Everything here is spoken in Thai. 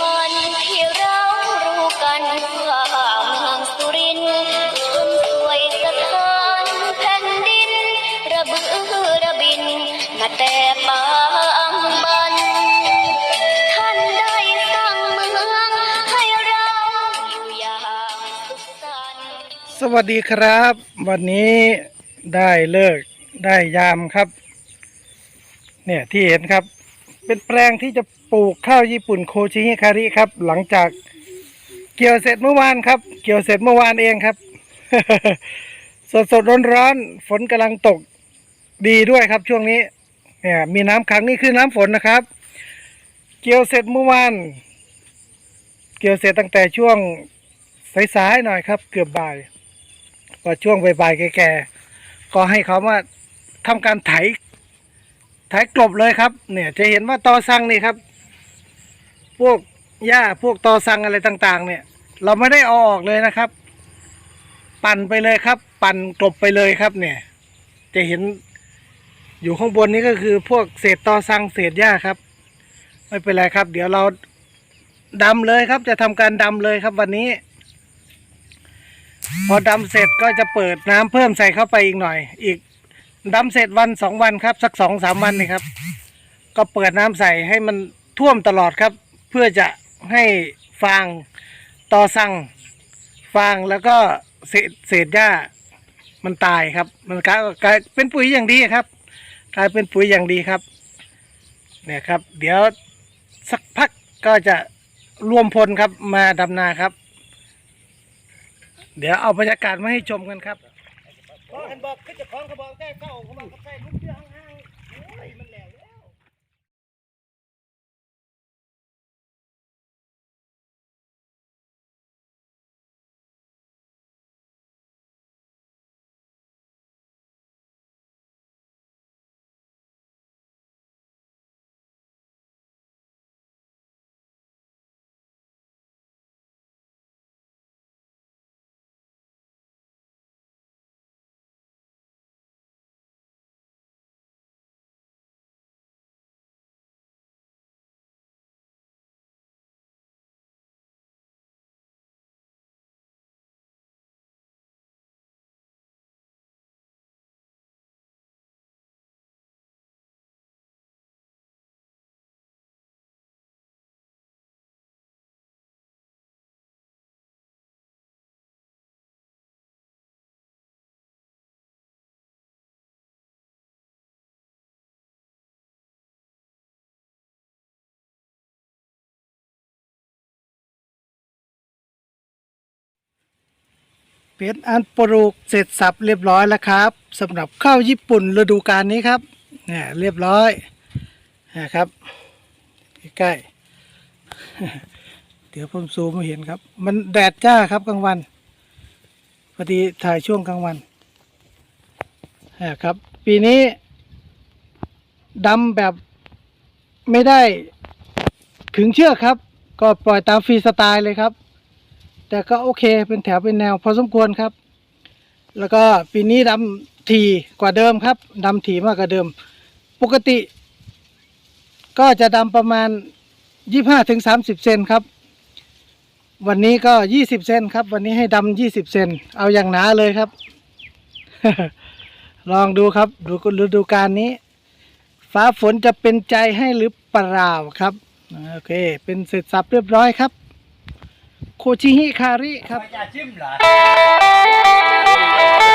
มันที่เรารู้กันว่าเมืองสุรินทร์ชนสวยสะท้านแผ่นดิน ระบือระบิน มาแต่ปางบัน ท่านได้สร้างเมืองให้เราอยู่อย่างสุขสันต์ สวัสดีครับ วันนี้ได้เลิกได้ยามครับ เนี่ยที่เห็นครับ เป็นแปลงที่จะปลูกข้าวญี่ปุ่นโคชิฮิคาริครับ หลังจากเกี่ยวเสร็จเมื่อวานครับ เกี่ยวเสร็จเมื่อวานเองครับ สดสดร้อนร้อนๆฝนกำลังตกดีด้วยครับช่วงนี้ เนี่ยมีน้ำขังนี่คือน้ำฝนนะครับ เกี่ยวเสร็จเมื่อวาน เกี่ยวเสร็จตั้งแต่ช่วงสายๆหน่อยครับ เกือบบ่ายพอช่วงบ่ายๆแก่ๆก็ให้เขามาทำการไถ ไถกลบเลยครับ เนี่ยจะเห็นว่าตอสังนี่ครับ พวกหญ้าพวกตอสังอะไรต่าง ๆ เนี่ย เราไม่ได้เอาออกเลยนะครับ ปั่นไปเลยครับ ปั่นกลบไปเลยครับ เนี่ย จะเห็นอยู่ข้างบนนี้ก็คือพวกเศษตอสังเศษหญ้าครับ ไม่เป็นไรครับ เดี๋ยวเราดำเลยครับ จะทำการดำเลยครับวันนี้ พอดำเสร็จก็จะเปิดน้ำเพิ่มใส่เข้าไปอีกหน่อย อีก ดำเสร็จวันสองวันครับ สักสองสามวันนี่ครับ ก็เปิดน้ำใส่ให้มันท่วมตลอดครับ เพื่อจะให้ฟางต่อสั่งฟางแล้วก็เศษเศษหญ้ามันตายครับ มันกลายกลายเป็นปุ๋ยอย่างดีครับ กลายเป็นปุ๋ยอย่างดีครับ เนี่ยครับ เดี๋ยวสักพักก็จะรวมพลครับมาดำนาครับ เดี๋ยวเอาบรรยากาศมาให้ชมกันครับ ขอหันบอกคือจะของเขาบอกแก่เก้าเขาบอกเขาใส่ลูกเชือกห่างๆโอ้ยมันแหลว เป็นอันปลูกเสร็จสับเรียบร้อยแล้วครับสำหรับข้าวญี่ปุ่นฤดูกาลนี้ครับเนี่ยเรียบร้อยนะครับใกล้เดี๋ยวผมซูมมาเห็นครับ มันแดดจ้าครับกลางวันพอดีถ่ายช่วงกลางวันนะครับ ปีนี้ดำแบบไม่ได้ขึงเชือกครับ ก็ปล่อยตามฟรีสไตล์เลยครับ แต่ก็โอเคเป็นแถวเป็นแนวพอสมควรครับ แล้วก็ปีนี้ดำถี่กว่าเดิมครับดำถี่มากกว่าเดิม ปกติ ก็จะดำประมาณยี่ห้าถึงสามสิบเซนครับ วันนี้ก็ยี่สิบเซนครับ วันนี้ให้ดำยี่สิบเซนเอาอย่างหนาเลยครับ ลองดูครับดูฤดูกาลนี้ ฟ้าฝนจะเป็นใจให้หรือเปล่าครับโอเค เป็นเสร็จสับเรียบร้อยครับ โคชิฮิคาริครับ จะจิ้มเหรอ